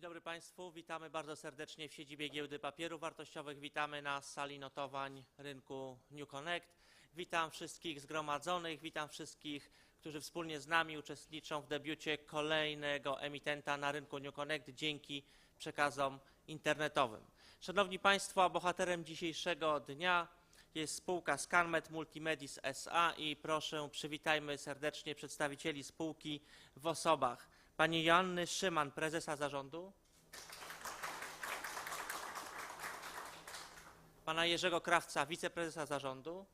Dzień dobry Państwu, witamy bardzo serdecznie w siedzibie Giełdy Papierów Wartościowych. Witamy na sali notowań rynku New Connect. Witam wszystkich zgromadzonych, witam wszystkich, którzy wspólnie z nami uczestniczą w debiucie kolejnego emitenta na rynku New Connect dzięki przekazom internetowym. Szanowni Państwo, bohaterem dzisiejszego dnia jest spółka Scanmed Multimedis SA i proszę przywitajmy serdecznie przedstawicieli spółki w osobach pani Joanny Szyman, prezesa zarządu, pana Jerzego Krawca, wiceprezesa zarządu,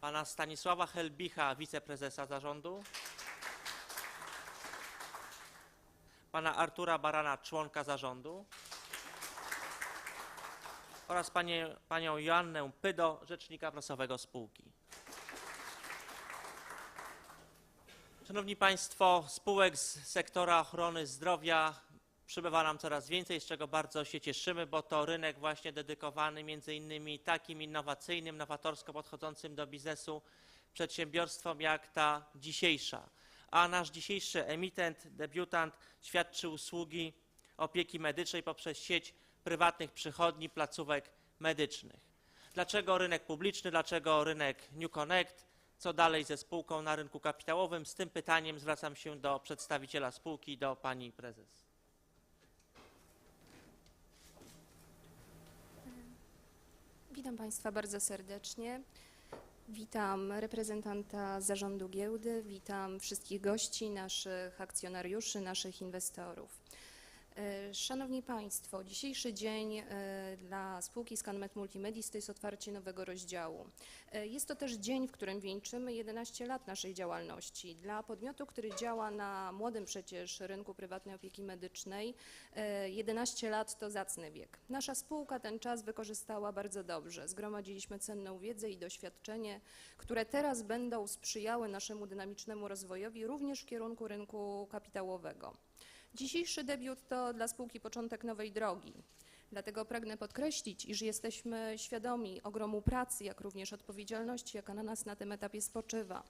pana Stanisława Helbicha, wiceprezesa zarządu, pana Artura Barana, członka zarządu. Oraz panie, panią Joannę Pydo, rzecznika prasowego spółki. Szanowni Państwo, spółek z sektora ochrony zdrowia przybywa nam coraz więcej, z czego bardzo się cieszymy, bo to rynek właśnie dedykowany między innymi takim innowacyjnym, nowatorsko podchodzącym do biznesu przedsiębiorstwom jak ta dzisiejsza. A nasz dzisiejszy emitent, debiutant świadczy usługi opieki medycznej poprzez sieć prywatnych przychodni, placówek medycznych. Dlaczego rynek publiczny, dlaczego rynek New Connect? Co dalej ze spółką na rynku kapitałowym? Z tym pytaniem zwracam się do przedstawiciela spółki, do pani prezes. Witam Państwa bardzo serdecznie. Witam reprezentanta zarządu giełdy, witam wszystkich gości, naszych akcjonariuszy, naszych inwestorów. E, Szanowni Państwo, dzisiejszy dzień e, dla spółki ScanMed Multimedis to jest otwarcie nowego rozdziału. E, Jest to też dzień, w którym wieńczymy 11 lat naszej działalności. Dla podmiotu, który działa na młodym przecież rynku prywatnej opieki medycznej, e, 11 lat to zacny wiek. Nasza spółka ten czas wykorzystała bardzo dobrze. Zgromadziliśmy cenną wiedzę i doświadczenie, które teraz będą sprzyjały naszemu dynamicznemu rozwojowi również w kierunku rynku kapitałowego. Dzisiejszy debiut to dla spółki początek nowej drogi. Dlatego pragnę podkreślić, iż jesteśmy świadomi ogromu pracy, jak również odpowiedzialności, jaka na nas na tym etapie spoczywa.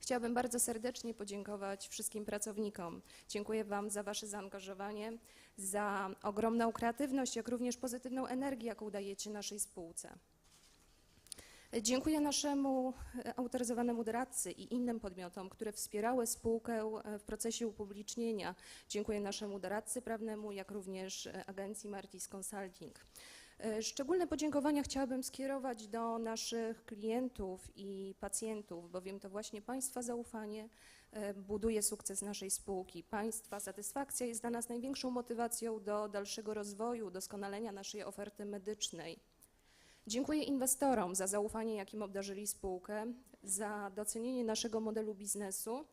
Chciałabym bardzo serdecznie podziękować wszystkim pracownikom. Dziękuję Wam za Wasze zaangażowanie, za ogromną kreatywność, jak również pozytywną energię, jaką dajecie naszej spółce. Dziękuję naszemu e, autoryzowanemu doradcy i innym podmiotom, które wspierały spółkę e, w procesie upublicznienia. Dziękuję naszemu doradcy prawnemu, jak również e, agencji Martis Consulting. Szczególne podziękowania chciałabym skierować do naszych klientów i pacjentów, bowiem to właśnie Państwa zaufanie buduje sukces naszej spółki. Państwa satysfakcja jest dla nas największą motywacją do dalszego rozwoju, doskonalenia naszej oferty medycznej. Dziękuję inwestorom za zaufanie, jakim obdarzyli spółkę, za docenienie naszego modelu biznesu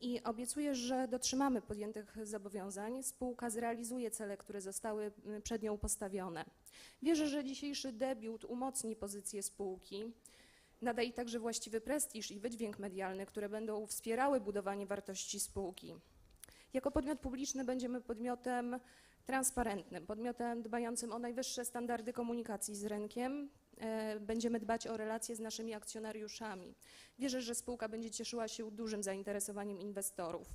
i obiecuję, że dotrzymamy podjętych zobowiązań. Spółka zrealizuje cele, które zostały mm, przed nią postawione. Wierzę, że dzisiejszy debiut umocni pozycję spółki, nada jej także właściwy prestiż i wydźwięk medialny, które będą wspierały budowanie wartości spółki. Jako podmiot publiczny będziemy podmiotem transparentnym, podmiotem dbającym o najwyższe standardy komunikacji z rynkiem. E, Będziemy dbać o relacje z naszymi akcjonariuszami. Wierzę, że spółka będzie cieszyła się dużym zainteresowaniem inwestorów.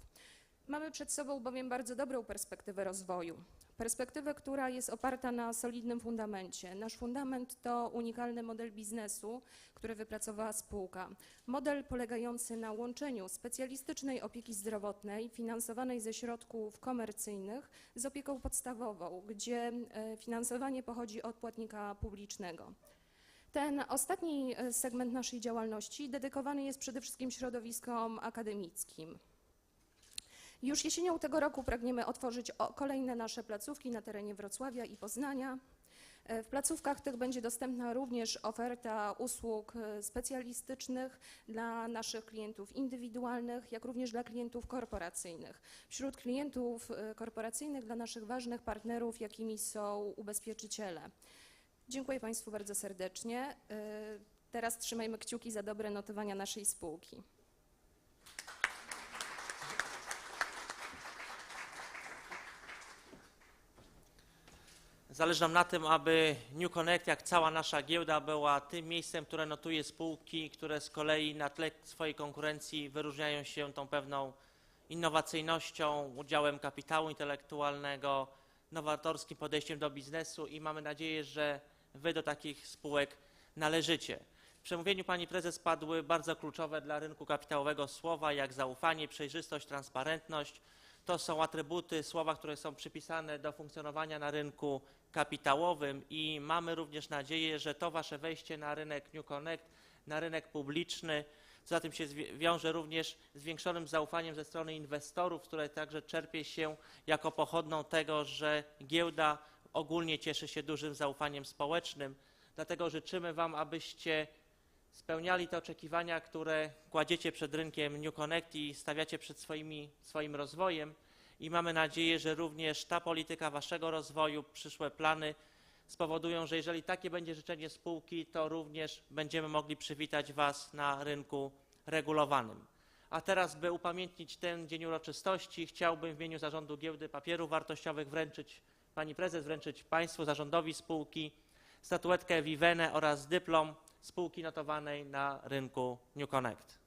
Mamy przed sobą bowiem bardzo dobrą perspektywę rozwoju. Perspektywę, która jest oparta na solidnym fundamencie. Nasz fundament to unikalny model biznesu, który wypracowała spółka. Model polegający na łączeniu specjalistycznej opieki zdrowotnej finansowanej ze środków komercyjnych z opieką podstawową, gdzie e, finansowanie pochodzi od płatnika publicznego. Ten ostatni e, segment naszej działalności dedykowany jest przede wszystkim środowiskom akademickim. Już jesienią tego roku pragniemy otworzyć kolejne nasze placówki na terenie Wrocławia i Poznania. E, W placówkach tych będzie dostępna również oferta usług e, specjalistycznych dla naszych klientów indywidualnych, jak również dla klientów korporacyjnych. Wśród klientów e, korporacyjnych dla naszych ważnych partnerów, jakimi są ubezpieczyciele. Dziękuję Państwu bardzo serdecznie. Teraz trzymajmy kciuki za dobre notowania naszej spółki. Zależy nam na tym, aby New Connect, jak cała nasza giełda, była tym miejscem, które notuje spółki, które z kolei na tle swojej konkurencji wyróżniają się tą pewną innowacyjnością, udziałem kapitału intelektualnego, nowatorskim podejściem do biznesu i mamy nadzieję, że Wy do takich spółek należycie. W przemówieniu Pani Prezes padły bardzo kluczowe dla rynku kapitałowego słowa jak zaufanie, przejrzystość, transparentność. To są atrybuty, słowa, które są przypisane do funkcjonowania na rynku kapitałowym i mamy również nadzieję, że to Wasze wejście na rynek New Connect, na rynek publiczny, co za tym się wiąże również zwiększonym zaufaniem ze strony inwestorów, które także czerpie się jako pochodną tego, że giełda ogólnie cieszy się dużym zaufaniem społecznym. Dlatego życzymy Wam, abyście spełniali te oczekiwania, które kładziecie przed rynkiem New Connect i stawiacie przed swoimi, swoim rozwojem. I mamy nadzieję, że również ta polityka Waszego rozwoju, przyszłe plany spowodują, że jeżeli takie będzie życzenie spółki, to również będziemy mogli przywitać Was na rynku regulowanym. A teraz, by upamiętnić ten dzień uroczystości, chciałbym w imieniu Zarządu Giełdy Papierów Wartościowych wręczyć Pani Prezes, wręczyć Państwu, zarządowi spółki, statuetkę Vivene oraz dyplom spółki notowanej na rynku New Connect.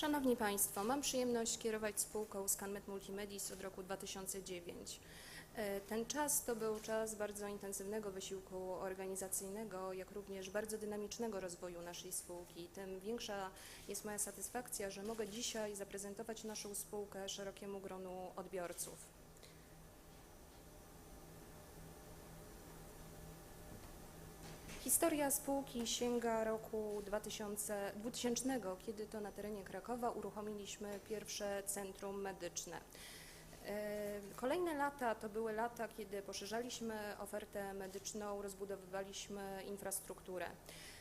Szanowni Państwo, mam przyjemność kierować spółką ScanMed Multimedis od roku 2009. E, Ten czas to był czas bardzo intensywnego wysiłku organizacyjnego, jak również bardzo dynamicznego rozwoju naszej spółki. Tym większa jest moja satysfakcja, że mogę dzisiaj zaprezentować naszą spółkę szerokiemu gronu odbiorców. Historia spółki sięga roku 2000, 2000, kiedy to na terenie Krakowa uruchomiliśmy pierwsze centrum medyczne. E, Kolejne lata to były lata, kiedy poszerzaliśmy ofertę medyczną, rozbudowywaliśmy infrastrukturę.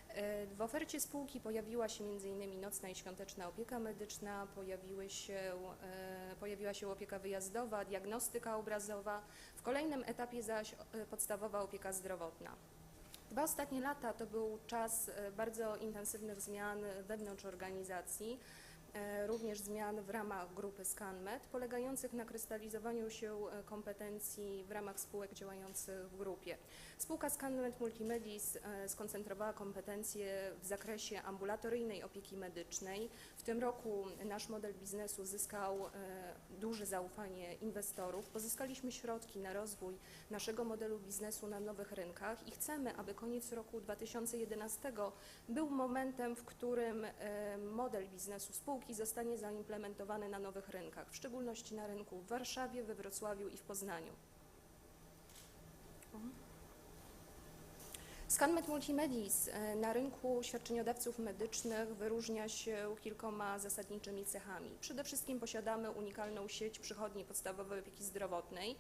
E, W ofercie spółki pojawiła się m.in. nocna i świąteczna opieka medyczna, pojawiły się, e, pojawiła się opieka wyjazdowa, diagnostyka obrazowa, w kolejnym etapie zaś podstawowa opieka zdrowotna. Dwa ostatnie lata to był czas e, bardzo intensywnych zmian wewnątrz organizacji, e, również zmian w ramach grupy ScanMed, polegających na krystalizowaniu się e, kompetencji w ramach spółek działających w grupie. Spółka ScanMed Multimedis e, skoncentrowała kompetencje w zakresie ambulatoryjnej opieki medycznej. W tym roku nasz model biznesu zyskał e, duże zaufanie inwestorów. Pozyskaliśmy środki na rozwój naszego modelu biznesu na nowych rynkach i chcemy, aby koniec roku 2011 był momentem, w którym e, model biznesu spółki zostanie zaimplementowany na nowych rynkach, w szczególności na rynku w Warszawie, we Wrocławiu i w Poznaniu. ScanMed Multimedis e, na rynku świadczeniodawców medycznych wyróżnia się kilkoma zasadniczymi cechami. Przede wszystkim posiadamy unikalną sieć przychodni podstawowej opieki zdrowotnej,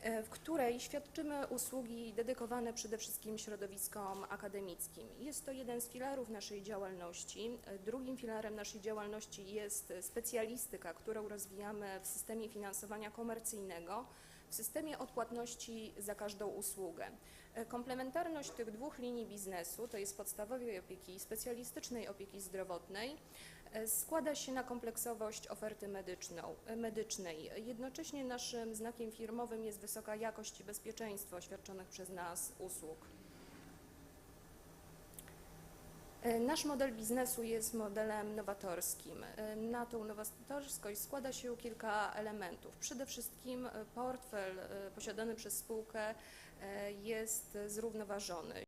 e, w której świadczymy usługi dedykowane przede wszystkim środowiskom akademickim. Jest to jeden z filarów naszej działalności. E, Drugim filarem naszej działalności jest specjalistyka, którą rozwijamy w systemie finansowania komercyjnego, w systemie odpłatności za każdą usługę. E, Komplementarność tych dwóch linii biznesu, to jest podstawowej opieki i specjalistycznej opieki zdrowotnej, e, składa się na kompleksowość oferty medyczną, e, medycznej. Jednocześnie naszym znakiem firmowym jest wysoka jakość i bezpieczeństwo świadczonych przez nas usług. Nasz model biznesu jest modelem nowatorskim. E, Na tą nowatorskość składa się kilka elementów. Przede wszystkim e, portfel e, posiadany przez spółkę e, jest zrównoważony.